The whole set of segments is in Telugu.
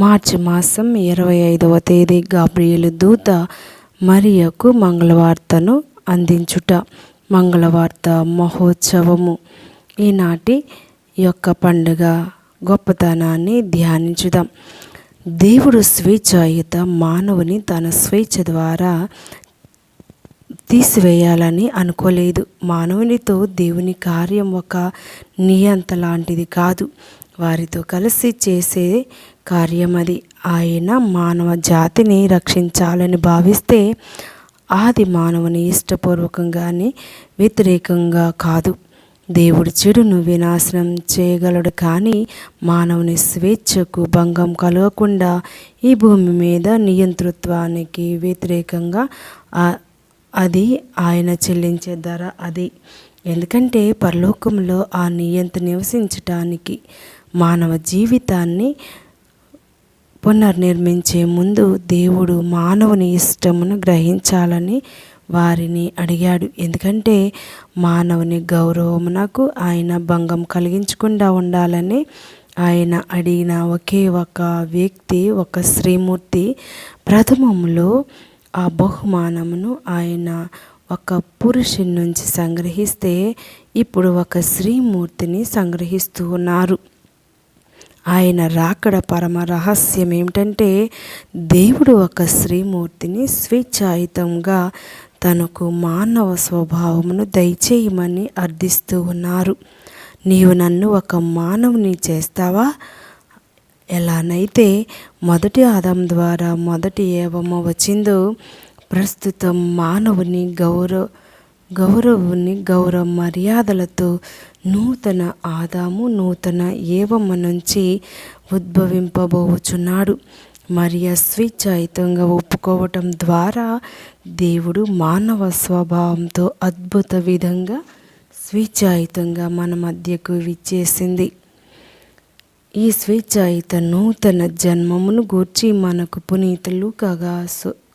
మార్చి మాసం ఇరవై ఐదవ తేదీ గాబ్రియలు దూత మరియకు మంగళవార్తను అందించుట. మంగళవార్త మహోత్సవము. ఈనాటి యొక్క పండుగ గొప్పతనాన్ని ధ్యానించుదాం. దేవుడు స్వేచ్ఛాయుత మానవుని తన స్వేచ్ఛ ద్వారా తీసివేయాలని అనుకోలేదు. మానవునితో దేవుని కార్యం ఒక నియంత లాంటిది కాదు. వారితో కలిసి చేసే కార్యం అది. ఆయన మానవ జాతిని రక్షించాలని భావిస్తే ఆది మానవుని ఇష్టపూర్వకంగానే వ్యతిరేకంగా కాదు. దేవుడి చెడును వినాశనం చేయగలడు కానీ మానవుని స్వేచ్ఛకు భంగం కలగకుండా ఈ భూమి మీద నియంతృత్వానికి వ్యతిరేకంగా అది ఆయన చెల్లించే ధర అది. ఎందుకంటే పరలోకంలో ఆ నియంత నివసించటానికి మానవ జీవితాన్ని పునర్నిర్మించే ముందు దేవుడు మానవుని ఇష్టమును గ్రహించాలని వారిని అడిగాడు. ఎందుకంటే మానవుని గౌరవమునకు ఆయన భంగం కలిగించకుండా ఉండాలని ఆయన అడిగిన ఒకే ఒక వ్యక్తి ఒక శ్రీమూర్తి ప్రథమంలో ఆ బహుమానమును ఆయన ఒక పురుషుని నుంచి సంగ్రహిస్తే ఇప్పుడు ఒక శ్రీమూర్తిని సంగ్రహిస్తూ ఉన్నారు. ఆయన రాకడ పరమ రహస్యం ఏమిటంటే దేవుడు ఒక శ్రీమూర్తిని స్వేచ్ఛాయుతంగా తనకు మానవ స్వభావమును దయచేయమని అర్థిస్తూ ఉన్నారు. నీవు నన్ను ఒక మానవుని చేస్తావా? ఎలానైతే మొదటి ఆదం ద్వారా మొదటి ఏవమ వచ్చిందో ప్రస్తుతం మానవుని గౌరవ గౌరవుని గౌరవ మర్యాదలతో నూతన ఆదాము నూతన ఏవమ్మ నుంచి ఉద్భవింపబోచున్నాడు. మరియ స్వేచ్ఛాయుతంగా ఒప్పుకోవటం ద్వారా దేవుడు మానవ స్వభావంతో అద్భుత విధంగా స్వేచ్ఛాయుతంగా మన మధ్యకు విచ్చేసింది. ఈ స్వేచ్ఛాయుత నూతన జన్మమును గూర్చి మనకు పునీతులు కాగా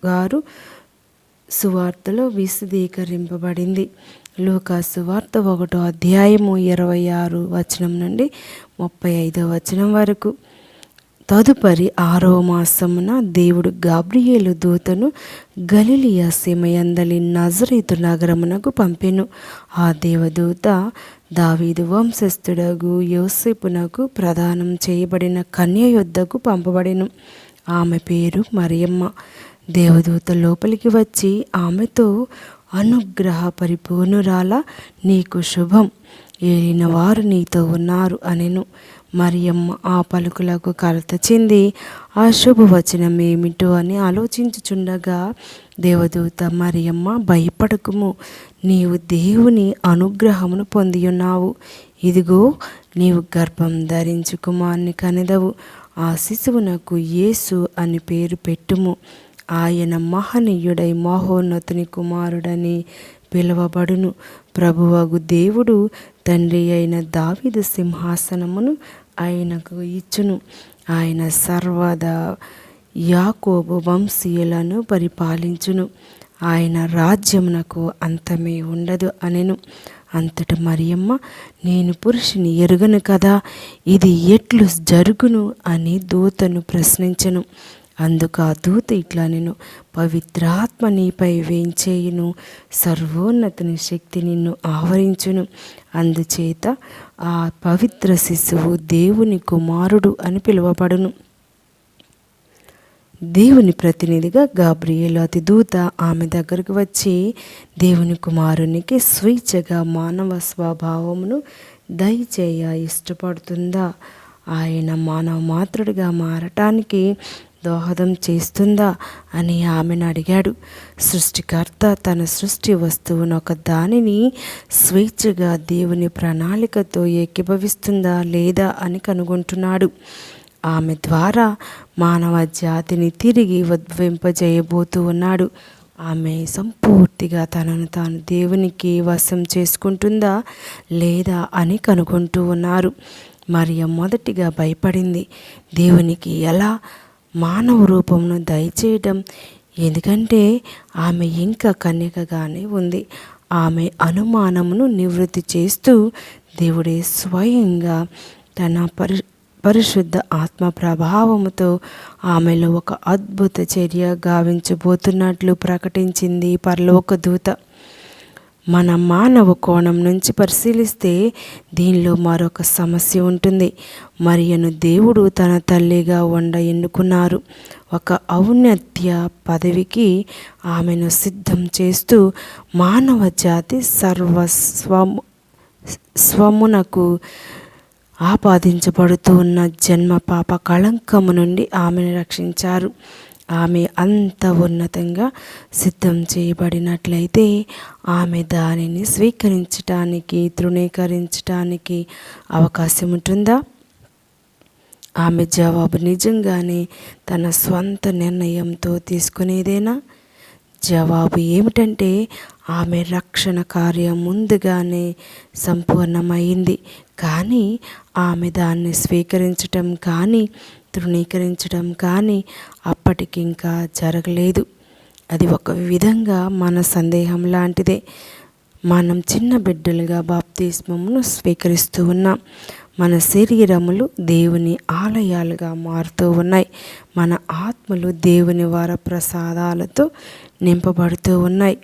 గారు సువార్తలో విశదీకరింపబడింది. లూకా సువార్త ఒకటో అధ్యాయము ఇరవై ఆరు వచనం నుండి ముప్పై ఐదో వచనం వరకు. తదుపరి ఆరవ మాసమున దేవుడు గాబ్రియేలు దూతను గలిలియా సీమయందలి నజరీతు నగరమునకు పంపెను. ఆ దేవదూత దావీదు వంశస్థుడగు యోసేపునకు ప్రదానం చేయబడిన కన్య యొద్దకు పంపబడెను. ఆమె పేరు మరియమ్మ. దేవదూత లోపలికి వచ్చి ఆమెతో అనుగ్రహ పరిపూర్ణురాల నీకు శుభం. ఏలిన వారు నీతో ఉన్నారు అనెను. మరియమ్మ ఆ పలుకులకు కలత చెంది ఆ శుభవచనం ఏమిటో అని ఆలోచించుచుండగా దేవదూత మరియమ్మ భయపడకుము. నీవు దేవుని అనుగ్రహమును పొంది ఉన్నావు ఇదిగో నీవు గర్భం ధరించు కుమార్ని కనెదవు. ఆ శిశువునకు యేసు అని పేరు పెట్టుము. ఆయన మహనీయుడై మహోన్నతుని కుమారుడని పిలువబడును. ప్రభువగు దేవుడు తండ్రి అయిన దావిద సింహాసనమును ఆయనకు ఇచ్చును. ఆయన సర్వదా యాకోబు వంశీయులను పరిపాలించును. ఆయన రాజ్యమునకు అంతమే ఉండదు అనెను. అంతట మరియమ్మ నేను పురుషుని ఎరుగను కదా? ఇది ఎట్లు జరుగును అని దూతను ప్రశ్నించను. అందుకు ఆ దూత ఇట్లా నేను పవిత్రాత్మ నీపై వేయించేయును సర్వోన్నతుని శక్తి నిన్ను ఆవరించును. అందుచేత ఆ పవిత్ర శిశువు దేవుని కుమారుడు అని పిలువబడును. దేవుని ప్రతినిధిగా గాబ్రియేలు అతి దూత ఆమె దగ్గరకు వచ్చి దేవుని కుమారునికి స్వేచ్ఛగా మానవ స్వభావమును దయచేయ ఇష్టపడుతుందా? ఆయన మానవ మాతృడిగా మారటానికి దోహదం చేస్తుందా అని ఆమెను అడిగాడు. సృష్టికర్త తన సృష్టి వస్తువును ఒక దానిని స్వేచ్ఛగా దేవుని ప్రణాళికతో ఏకీభవిస్తుందా లేదా అని కనుగొంటున్నాడు. ఆమె ద్వారా మానవ జాతిని తిరిగి ఉద్వింపజేయబోతూ ఉన్నాడు. ఆమె సంపూర్తిగా తనను తాను దేవునికి వశం చేసుకుంటుందా లేదా అని కనుగొంటూ ఉన్నారు. మరియ మొదటిగా భయపడింది దేవునికి ఎలా మానవ రూపమును దయచేయటం. ఎందుకంటే ఆమె ఇంకా కన్యకగానే ఉంది. ఆమె అనుమానమును నివృత్తి చేస్తూ దేవుడే స్వయంగా తన పరి పరిశుద్ధ ఆత్మ ప్రభావముతో ఆమెలో ఒక అద్భుత చర్య గావించబోతున్నట్లు ప్రకటించింది పరలోక దూత. మన మానవ కోణం నుంచి పరిశీలిస్తే దీనిలో మరొక సమస్య ఉంటుంది. మరియను దేవుడు తన తల్లిగా ఉండ ఎన్నుకున్నారు. ఒక ఔన్నత్య పదవికి ఆమెను సిద్ధం చేస్తూ మానవ జాతి సర్వస్వము స్వమునకు ఆపాదించబడుతూ ఉన్న జన్మ పాప కళంకము నుండి ఆమెను రక్షించారు. ఆమె అంత ఉన్నతంగా సిద్ధం చేయబడినట్లయితే ఆమె దానిని స్వీకరించటానికి తృణీకరించటానికి అవకాశం ఉంటుందా ఆమె జవాబు నిజంగానే తన స్వంత నిర్ణయంతో తీసుకునేదేనా? జవాబు ఏమిటంటే ఆమె రక్షణ కార్యం ముందుగానే సంపూర్ణమైంది. కానీ ఆమె దాన్ని స్వీకరించటం కానీ తృణీకరించడం కానీ అప్పటికింకా జరగలేదు. అది ఒక విధంగా మన సందేహం లాంటిదే. మనం చిన్న బిడ్డలుగా బాప్తిస్మమును స్వీకరిస్తూ ఉన్నాం. మన శరీరములు దేవుని ఆలయాలుగా మారుతూ ఉన్నాయి. మన ఆత్మలు దేవుని వార ప్రసాదాలతో నింపబడుతూ ఉన్నాయి.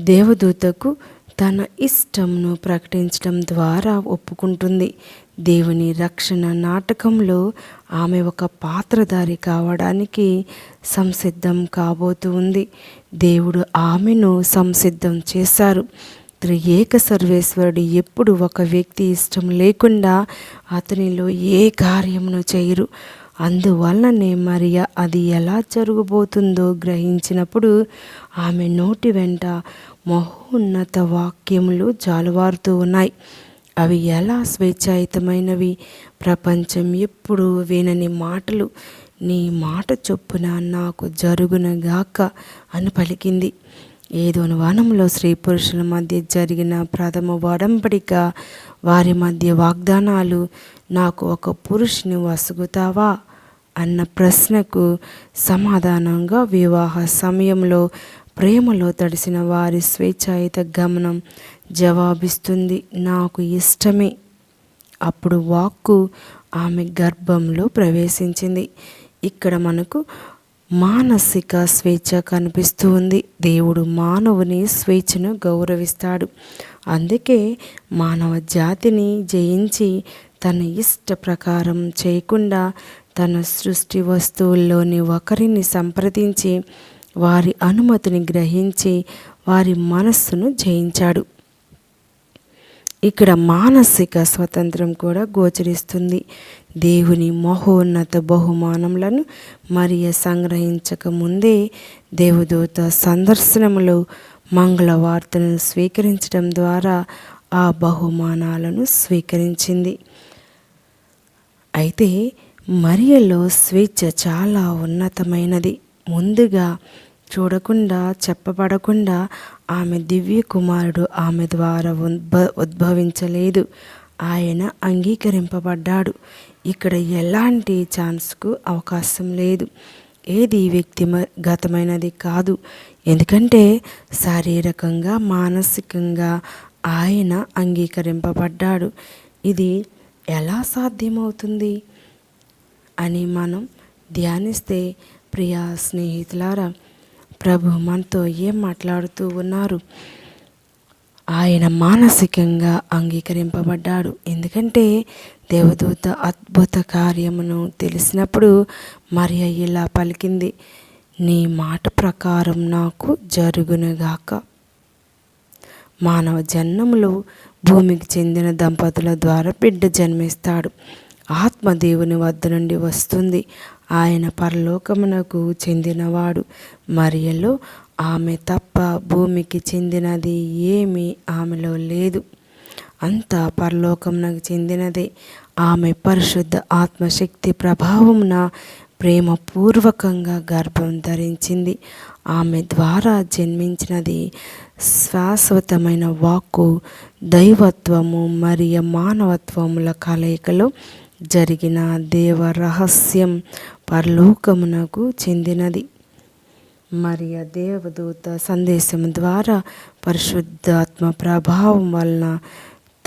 దేవదూతకు తన ఇష్టంను ప్రకటించడం ద్వారా ఒప్పుకుంటుంది. దేవుని రక్షణ నాటకంలో ఆమె ఒక పాత్రధారి కావడానికి సంసిద్ధం కాబోతూ ఉంది దేవుడు ఆమెను సంసిద్ధం చేశారు. త్రియేక సర్వేశ్వరుడు ఎప్పుడు ఒక వ్యక్తి ఇష్టం లేకుండా అతనిలో ఏ కార్యమును చేయరు. అందువల్లనే మరియ అది ఎలా జరగబోతుందో గ్రహించినప్పుడు ఆమె నోటి వెంట మహోన్నత వాక్యములు జాలువారుతూ ఉన్నాయి. అవి ఎలా స్వేచ్ఛాయుతమైనవి? ప్రపంచం ఎప్పుడు వినని మాటలు నీ మాట చొప్పున నాకు జరుగునగాక అని పలికింది. ఏదోని వనంలో స్త్రీ పురుషుల మధ్య జరిగిన ప్రథమ వడంబడిక వారి మధ్య వాగ్దానాలు నాకు ఒక పురుషుని వసుగుతావా? అన్న ప్రశ్నకు సమాధానంగా వివాహ సమయంలో ప్రేమలో తడిసిన వారి స్వేచ్ఛాయుత గమనం జవాబిస్తుంది. నాకు ఇష్టమే. అప్పుడు వాక్కు ఆమె గర్భంలో ప్రవేశించింది. ఇక్కడ మనకు మానసిక స్వేచ్ఛ కనిపిస్తూ ఉంది దేవుడు మానవుని స్వేచ్ఛను గౌరవిస్తాడు. అందుకే మానవ జాతిని జయించి తన ఇష్ట ప్రకారం చేయకుండా తన సృష్టి వస్తువుల్లోని ఒకరిని సంప్రదించి వారి అనుమతిని గ్రహించి వారి మనస్సును జయించాడు. ఇక్కడ మానసిక స్వతంత్రం కూడా గోచరిస్తుంది. దేవుని మహోన్నత బహుమానములను మరియ సంగ్రహించక ముందే దేవదూత సందర్శనములో మంగళవార్తను స్వీకరించడం ద్వారా ఆ బహుమానాలను స్వీకరించింది. అయితే మరియలో స్వేచ్ఛ చాలా ఉన్నతమైనది. ముందుగా చూడకుండా చెప్పబడకుండా ఆమె దివ్య కుమారుడు ఆమె ద్వారా ఉద్భ ఉద్భవించలేదు. ఆయన అంగీకరింపబడ్డాడు. ఇక్కడ ఎలాంటి ఛాన్స్కు అవకాశం లేదు. ఏది వ్యక్తిగతమైనది కాదు. ఎందుకంటే శారీరకంగా మానసికంగా ఆయన అంగీకరింపబడ్డాడు. ఇది ఎలా సాధ్యమవుతుంది? అని మనం ధ్యానిస్తే ప్రియా స్నేహితులారా ప్రభు మనతో ఏం మాట్లాడుతూ ఉన్నారు? ఆయన మానసికంగా అంగీకరింపబడ్డాడు. ఎందుకంటే దేవదూత అద్భుత కార్యమును తెలిసినప్పుడు మరియ ఇలా పలికింది నీ మాట ప్రకారం నాకు జరుగునుగాక. మానవ జన్మలో భూమికి చెందిన దంపతుల ద్వారా బిడ్డ జన్మిస్తాడు. ఆత్మ దేవుని వద్ద నుండి వస్తుంది. ఆయన పరలోకమునకు చెందినవాడు. మరియలో ఆమె తప్ప భూమికి చెందినది ఏమీ ఆమెలో లేదు. అంతా పరలోకమునకు చెందినదే. ఆమె పరిశుద్ధ ఆత్మశక్తి ప్రభావమున ప్రేమపూర్వకంగా గర్భం ధరించింది. ఆమె ద్వారా జన్మించినది శాశ్వతమైన వాక్కు దైవత్వము మరియు మానవత్వముల కలయికలో జరిగిన దేవ రహస్యం పరలోకమునకు చెందినది. మరియ దేవదూత సందేశం ద్వారా పరిశుద్ధాత్మ ప్రభావం వలన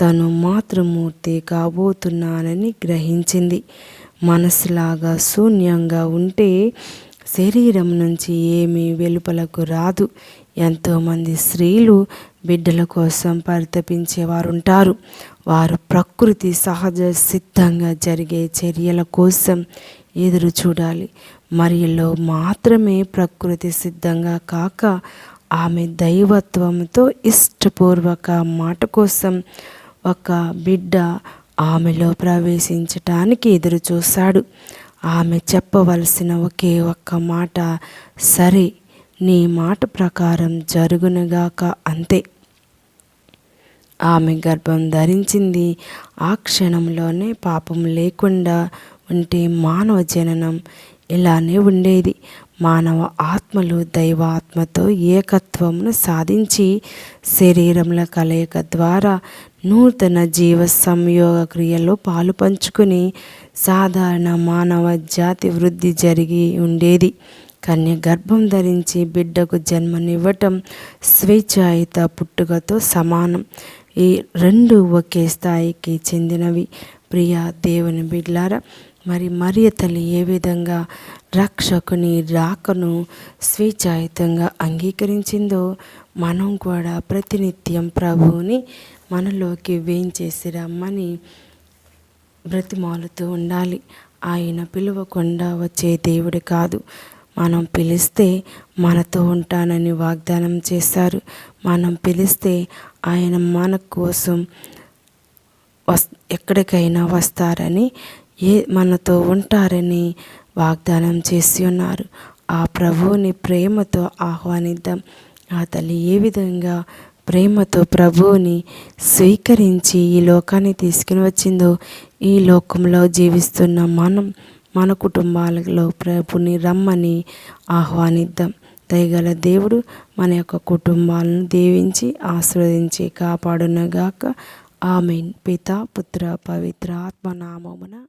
తను మాతృమూర్తి కాబోతున్నానని గ్రహించింది. మనసులాగా శూన్యంగా ఉంటే శరీరం నుంచి ఏమీ వెలుపలకు రాదు. ఎంతోమంది స్త్రీలు బిడ్డల కోసం పరితపించేవారు ఉంటారు వారు ప్రకృతి సహజ సిద్ధంగా జరిగే చర్యల కోసం ఎదురు చూడాలి. మరియలో మాత్రమే ప్రకృతి సిద్ధంగా కాక ఆమె దైవత్వంతో ఇష్టపూర్వక మాట కోసం ఒక బిడ్డ ఆమెలో ప్రవేశించటానికి ఎదురు చూశాడు. ఆమె చెప్పవలసిన ఒకే ఒక్క మాట సరే నీ మాట ప్రకారం జరుగునుగాక అంతే. ఆమె గర్భం ధరించింది. ఆ క్షణంలోనే పాపం లేకుండా ఉంటే మానవ జననం ఇలానే ఉండేది. మానవ ఆత్మలు దైవాత్మతో ఏకత్వమును సాధించి శరీరముల కలయిక ద్వారా నూతన జీవ సంయోగ క్రియలో పాలు పంచుకుని సాధారణ మానవ జాతి వృద్ధి జరిగి ఉండేది. కన్య గర్భం ధరించి బిడ్డకు జన్మనివ్వటం స్వేచ్ఛాయుత పుట్టుకతో సమానం. ఈ రెండు ఒకే స్థాయికి చెందినవి. ప్రియా దేవుని బిడ్లారా మరి మరియ తల్లి ఏ విధంగా రక్షకుని రాకను స్వేచ్ఛాయుతంగా అంగీకరించిందో మనం కూడా ప్రతినిత్యం ప్రభువుని మనలోకి వేయించేసి రమ్మని బ్రతిమాలుతూ ఉండాలి. ఆయన పిలువకుండా వచ్చే దేవుడు కాదు. మనం పిలిస్తే మనతో ఉంటానని వాగ్దానం చేశారు. మనం పిలిస్తే ఆయన మన కోసం వస్ ఎక్కడికైనా వస్తారని ఏ మనతో ఉంటారని వాగ్దానం చేసి ఉన్నారు. ఆ ప్రభువుని ప్రేమతో ఆహ్వానిద్దాం. ఆ తల్లి ఏ విధంగా ప్రేమతో ప్రభువుని స్వీకరించి ఈ లోకాన్ని తీసుకుని వచ్చిందో ఈ లోకంలో జీవిస్తున్న మనం మన కుటుంబాలలో ప్రభుని రమ్మని ఆహ్వానిద్దాం. దయగల దేవుడు మన యొక్క కుటుంబాలను దీవించి ఆశీర్వదించి కాపాడునగాక. ఆమెన్. పిత పుత్ర పవిత్ర ఆత్మనామమున